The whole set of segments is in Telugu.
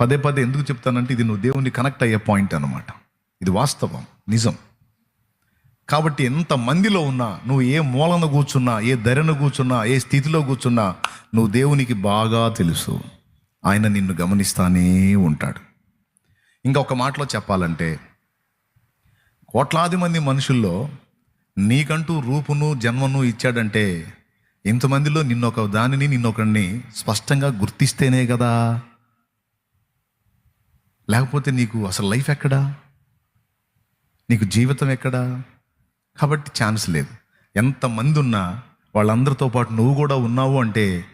పదే పదే ఎందుకు చెప్తానంటే ఇది నువ్వు దేవుని కనెక్ట్ అయ్యే పాయింట్ అనమాట ఇది వాస్తవం నిజం. కాబట్టి ఎంత మందిలో ఉన్నా నువ్వు ఏ మూలన కూర్చున్నా ఏ ధరను కూర్చున్నా ఏ స్థితిలో కూర్చున్నా నువ్వు దేవునికి బాగా తెలుసు. ఆయన నిన్ను గమనిస్తానే ఉంటాడు. ఇంకొక మాటలో చెప్పాలంటే కోట్లాది మంది మనుషుల్లో నీకంటూ రూపును జన్మను ఇచ్చాడంటే ఇంతమందిలో నిన్నొక దానిని నిన్నొకరిని స్పష్టంగా గుర్తిస్తేనే కదా? లేకపోతే నీకు అసలు లైఫ్ ఎక్కడా? నీకు జీవితం ఎక్కడా? కాబట్టి ఛాన్స్ లేదు. ఎంతమంది ఉన్నా వాళ్ళందరితో పాటు నువ్వు కూడా ఉన్నావు అంటే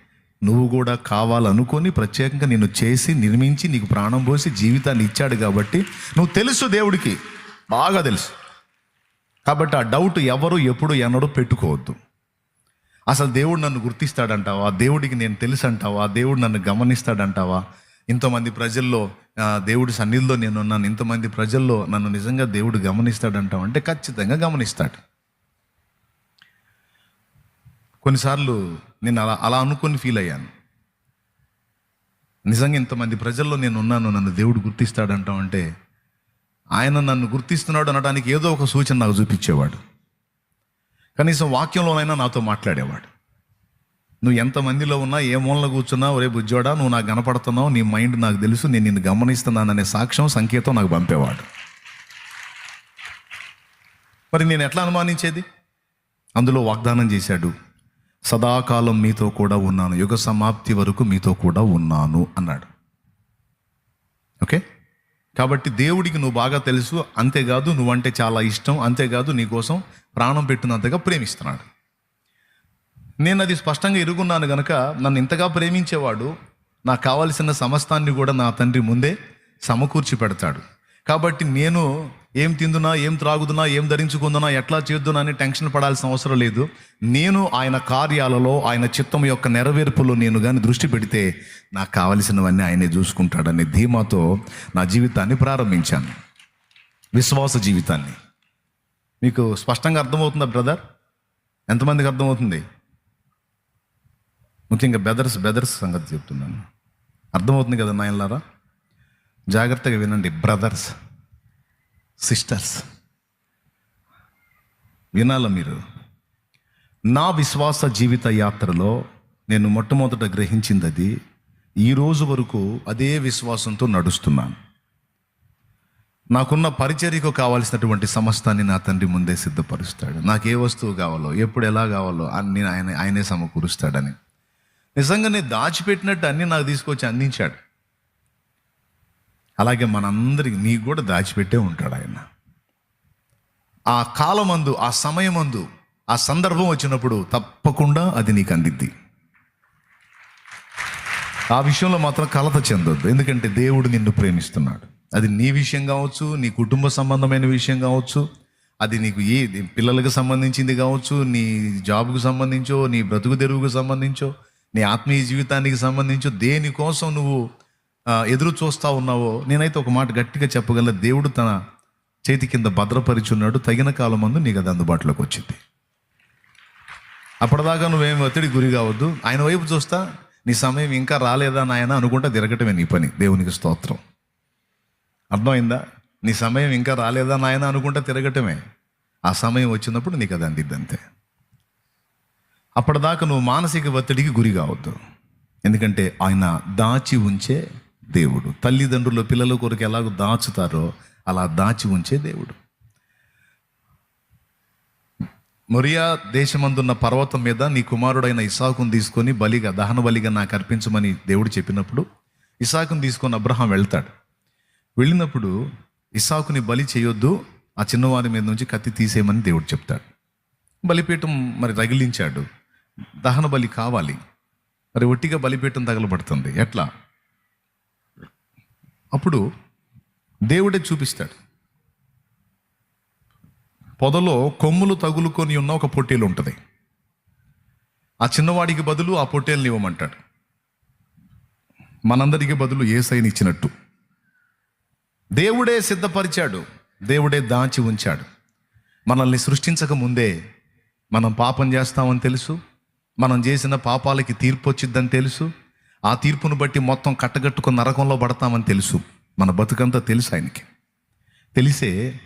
నువ్వు కూడా కావాలనుకొని ప్రత్యేకంగా నిన్ను చేసి నిర్మించి నీకు ప్రాణం పోసి జీవితాన్ని ఇచ్చాడు కాబట్టి నువ్వు తెలుసు దేవుడికి. బాగా తెలుసు. కాబట్టి ఆ డౌట్ ఎవరు ఎప్పుడు ఎన్నడూ పెట్టుకోవద్దు. అసలు దేవుడు నన్ను గుర్తిస్తాడంటావా? దేవుడికి నేను తెలుసు అంటావా దేవుడు నన్ను గమనిస్తాడంటావా? ఇంతమంది ప్రజల్లో దేవుడి సన్నిధిలో నేను ఉన్నాను ఇంతమంది ప్రజల్లో నన్ను నిజంగా దేవుడు గమనిస్తాడంటావు అంటే ఖచ్చితంగా గమనిస్తాడు. కొన్నిసార్లు నేను అలా అలా అనుకొని ఫీల్ అయ్యాను. నిజంగా ఇంతమంది ప్రజల్లో నేను ఉన్నాను నన్ను దేవుడు గుర్తిస్తాడంటావు అంటే ఆయన నన్ను గుర్తిస్తున్నాడు అనడానికి ఏదో ఒక సూచన నాకు చూపించేవాడు. కనీసం వాక్యంలోనైనా నాతో మాట్లాడేవాడు. నువ్వు ఎంతమందిలో ఉన్నా ఏ మూలన కూర్చున్నా ఒరే బుజ్జోడా నువ్వు నాకు కనపడుతున్నావు నీ మైండ్ నాకు తెలుసు నేను నిన్ను గమనిస్తున్నాననే సాక్ష్యం సంకేతం నాకు పంపేవాడు. మరి నేను ఎట్లా అనుమానించేది? అందులో వాగ్దానం చేశాడు సదాకాలం మీతో కూడా ఉన్నాను యుగ సమాప్తి వరకు మీతో కూడా ఉన్నాను అన్నాడు. ఓకే? కాబట్టి దేవుడికి నువ్వు బాగా తెలుసు అంతేకాదు నువ్వంటే చాలా ఇష్టం అంతేకాదు నీకోసం ప్రాణం పెట్టినంతగా ప్రేమిస్తున్నాడు. నేను అది స్పష్టంగా ఇరుగున్నాను గనక నన్ను ఇంతగా ప్రేమించేవాడు నాకు కావలసిన సమస్తాన్ని కూడా నా తండ్రి ముందే సమకూర్చి పెడతాడు. కాబట్టి నేను ఏం తిందునా ఏం త్రాగుదునా ఏం ధరించుకుందునా ఎట్లా చేద్దునా అని టెన్షన్ పడాల్సిన అవసరం లేదు. నేను ఆయన కార్యాలలో ఆయన చిత్తం యొక్క నెరవేర్పులో నేను కానీ దృష్టి పెడితే నాకు కావలసినవన్నీ ఆయనే చూసుకుంటాడనే ధీమాతో నా జీవితాన్ని ప్రారంభించాను. విశ్వాస జీవితాన్ని. మీకు స్పష్టంగా అర్థమవుతుందా బ్రదర్? ఎంతమందికి అర్థమవుతుంది? ముఖ్యంగా బెదర్స్ బెదర్స్ సంగతి చెప్తున్నాను. అర్థమవుతుంది కదా నాయనలారా? జాగ్రత్తగా వినండి బ్రదర్స్ సిస్టర్స్. వినాల మీరు? నా విశ్వాస జీవిత యాత్రలో నేను మొట్టమొదట గ్రహించింది అది ఈ రోజు వరకు అదే విశ్వాసంతో నడుస్తున్నాను. నాకున్న పరిచర్యకు కావాల్సినటువంటి సమస్తాన్ని నా తండ్రి ముందే సిద్ధపరుస్తాడు. నాకు ఏ వస్తువు కావాలో ఎప్పుడు ఎలా కావాలో అని నేను ఆయన ఆయనే సమకూరుస్తాడని. నిజంగానే దాచిపెట్టినట్టు అన్ని నాకు తీసుకొచ్చి అందించాడు. అలాగే మనందరికి నీకు కూడా దాచిపెట్టే ఉంటాడు ఆయన. ఆ కాలమందు ఆ సమయమందు ఆ సందర్భం వచ్చినప్పుడు తప్పకుండా అది నీకు అందిద్ది. ఆ విషయంలో మాత్రం కలత చెందొద్దు. ఎందుకంటే దేవుడు నిన్ను ప్రేమిస్తున్నాడు. అది నీ విషయం కావచ్చు నీ కుటుంబ సంబంధమైన విషయం కావచ్చు అది నీకు ఏ పిల్లలకు సంబంధించింది కావచ్చు నీ జాబ్కు సంబంధించో నీ బ్రతుకు తెరువుకు సంబంధించో నీ ఆత్మీయ జీవితానికి సంబంధించి దేనికోసం నువ్వు ఎదురు చూస్తా ఉన్నావో నేనైతే ఒక మాట గట్టిగా చెప్పగల దేవుడు తన చేతి కింద భద్రపరిచున్నాడు. తగిన కాలం మందు నీకు అది అందుబాటులోకి వచ్చింది. అప్పటిదాకా నువ్వేం ఒత్తిడి గురి కావద్దు. ఆయన వైపు చూస్తా నీ సమయం ఇంకా రాలేదా నాయన అనుకుంటా తిరగటమే నీ పని. దేవునికి స్తోత్రం. అర్థమైందా? నీ సమయం ఇంకా రాలేదా నాయన అనుకుంటా తిరగటమే. ఆ సమయం వచ్చినప్పుడు నీకు అది అందిద్ది అంతే అప్పటిదాకా నువ్వు మానసిక ఒత్తిడికి గురి కావద్దు ఎందుకంటే ఆయన దాచి ఉంచే దేవుడు. తల్లిదండ్రులు పిల్లల కొరకు ఎలాగో దాచుతారో అలా దాచి ఉంచే దేవుడు. మొరియా దేశమందున్న పర్వతం మీద నీ కుమారుడైన ఇసాకును తీసుకొని బలిగా దహన బలిగా నాకు అర్పించమని దేవుడు చెప్పినప్పుడు ఇసాకును తీసుకొని అబ్రహాం వెళ్తాడు. వెళ్ళినప్పుడు ఇసాకుని బలి చేయొద్దు ఆ చిన్నవారి మీద నుంచి కత్తి తీసేయమని దేవుడు చెప్తాడు. బలిపీఠం మరి రగిలించాడు. దహన బలి కావాలి. మరి ఒట్టిగా బలిపీఠం తగలబడుతుంది. ఎట్లా? అప్పుడు దేవుడే చూపిస్తాడు. పొదలో కొమ్ములు తగులుకొని ఉన్న ఒక పొట్టేలు ఉంటుంది. ఆ చిన్నవాడికి బదులు ఆ పొట్టేల్ని ఇవ్వమంటాడు. మనందరికి బదులు ఏ సైన్ ఇచ్చినట్టు. దేవుడే సిద్ధపరిచాడు. దేవుడే దాచి ఉంచాడు. మనల్ని సృష్టించక ముందే మనం పాపం చేస్తామని తెలుసు. మనం చేసిన పాపాలకి తీర్పు వచ్చిద్దని తెలుసు. ఆ తీర్పును బట్టి మొత్తం కట్టగట్టుకుని నరకంలో పడతామని తెలుసు. మన బతుకంతా తెలుసు ఆయనకి. తెలిసే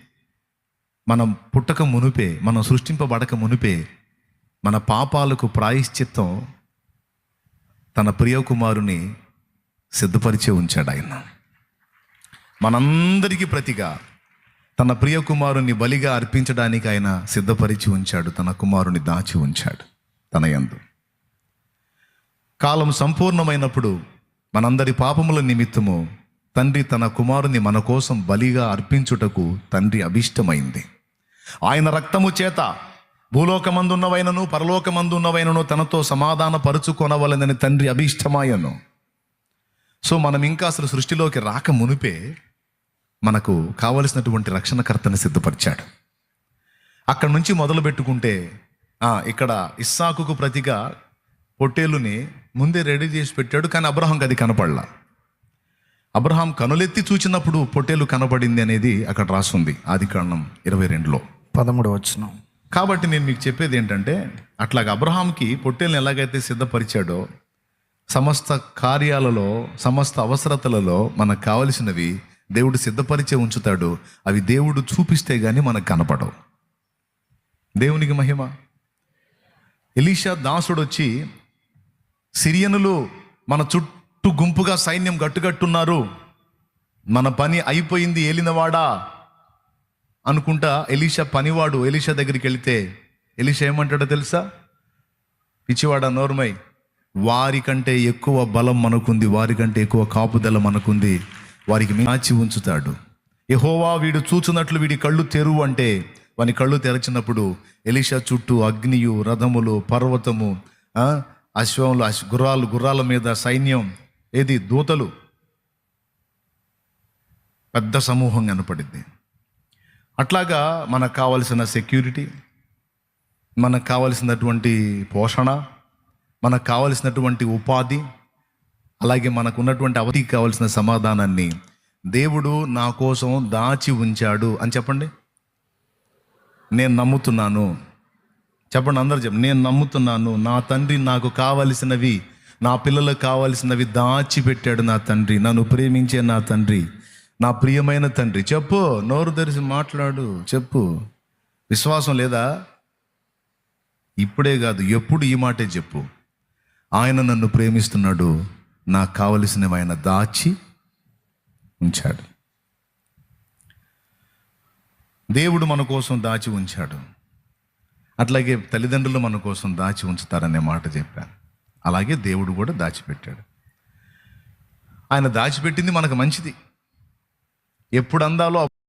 మనం పుట్టక మునిపే మనం సృష్టింపబడక మునిపే మన పాపాలకు ప్రాయశ్చిత్తం తన ప్రియకుమారుని సిద్ధపరిచే ఉంచాడు ఆయన. మనందరికీ ప్రతిగా తన ప్రియకుమారుని బలిగా అర్పించడానికి ఆయన సిద్ధపరిచి ఉంచాడు తన కుమారుని దాచి ఉంచాడు. తన యందు కాలం సంపూర్ణమైనప్పుడు మనందరి పాపముల నిమిత్తము తండ్రి తన కుమారుని మన కోసం బలిగా అర్పించుటకు తండ్రి అభిష్టమైంది. ఆయన రక్తము చేత భూలోకమందున్నవైనను పరలోకమందున్నవైనను తనతో సమాధాన పరుచుకొనవలనని తండ్రి అభిష్టమాయను. సో మనం ఇంకా అసలు సృష్టిలోకి రాక మునిపే మనకు కావలసినటువంటి రక్షణకర్తని సిద్ధపరిచాడు. అక్కడ నుంచి మొదలు పెట్టుకుంటే ఇక్కడ ఇస్సాకుకు ప్రతిగా పొట్టేలుని ముందే రెడీ చేసి పెట్టాడు కానీ అబ్రహాంకి అది కనపడలా. అబ్రహాం కనులెత్తి చూచినప్పుడు పొట్టేలు కనబడింది అనేది అక్కడ రాసుంది ఆది కాండం ఇరవై రెండులో. పదమూడు వచ్చిన కాబట్టి నేను మీకు చెప్పేది ఏంటంటే అట్లాగ అబ్రహాంకి పొట్టేల్ని ఎలాగైతే సిద్ధపరిచాడో సమస్త కార్యాలలో సమస్త అవసరతలలో మనకు కావలసినవి దేవుడు సిద్ధపరిచే ఉంచుతాడు అవి దేవుడు చూపిస్తే గానీ మనకు కనపడవు. దేవునికి మహిమ. ఎలీషా దాసుడు వచ్చి సిరియనులు మన చుట్టూ గుంపుగా సైన్యం గట్టుగట్టున్నారు. మన పని అయిపోయింది ఏలినవాడా? అనుకుంటా ఎలీషా పనివాడు ఎలీషా దగ్గరికి వెళితే ఎలీషా ఏమంటాడో తెలుసా? పిచ్చివాడా నోర్మై వారికంటే ఎక్కువ బలం మనకుంది వారికంటే ఎక్కువ కాపుదల మనకుంది వారికి మాచి ఉంచుతాడు. ఎహోవా వీడు చూచున్నట్లు వీడి కళ్ళు తెరువు అంటే వాని కళ్ళు తెరచినప్పుడు ఎలీషా చుట్టూ అగ్నియు రథములు పర్వతము అశ్వములు అశ్ గుర్రాలు గుర్రాల మీద సైన్యం ఏది? దూతలు. పెద్ద సమూహం కనపడింది. అట్లాగా మనకు కావలసిన సెక్యూరిటీ మనకు కావలసినటువంటి పోషణ మనకు కావలసినటువంటి ఉపాధి అలాగే మనకు ఉన్నటువంటి అవధికి కావలసిన సమాధానాన్ని దేవుడు నా కోసం దాచి ఉంచాడు అని చెప్పండి. నేను నమ్ముతున్నాను. చెప్పండి అందరు చెప్పండి. నేను నమ్ముతున్నాను. నా తండ్రి నాకు కావలసినవి నా పిల్లలకు కావలసినవి దాచిపెట్టాడు నా తండ్రి. నన్ను ప్రేమించే నా తండ్రి. నా ప్రియమైన తండ్రి. చెప్పు నోరు తెరిచి మాట్లాడు. చెప్పు. విశ్వాసం లేదా? ఇప్పుడే కాదు ఎప్పుడు ఈ మాటే చెప్పు. ఆయన నన్ను ప్రేమిస్తున్నాడు. నాకు కావలసినవి ఆయన దాచి ఉంచాడు. దేవుడు మన కోసం దాచి ఉంచాడు. అట్లాగే తల్లిదండ్రులు మన కోసం దాచి ఉంచుతారనే మాట చెప్పాను. అలాగే దేవుడు కూడా దాచిపెట్టాడు. ఆయన దాచిపెట్టింది మనకు మంచిది. ఎప్పుడు అందాలో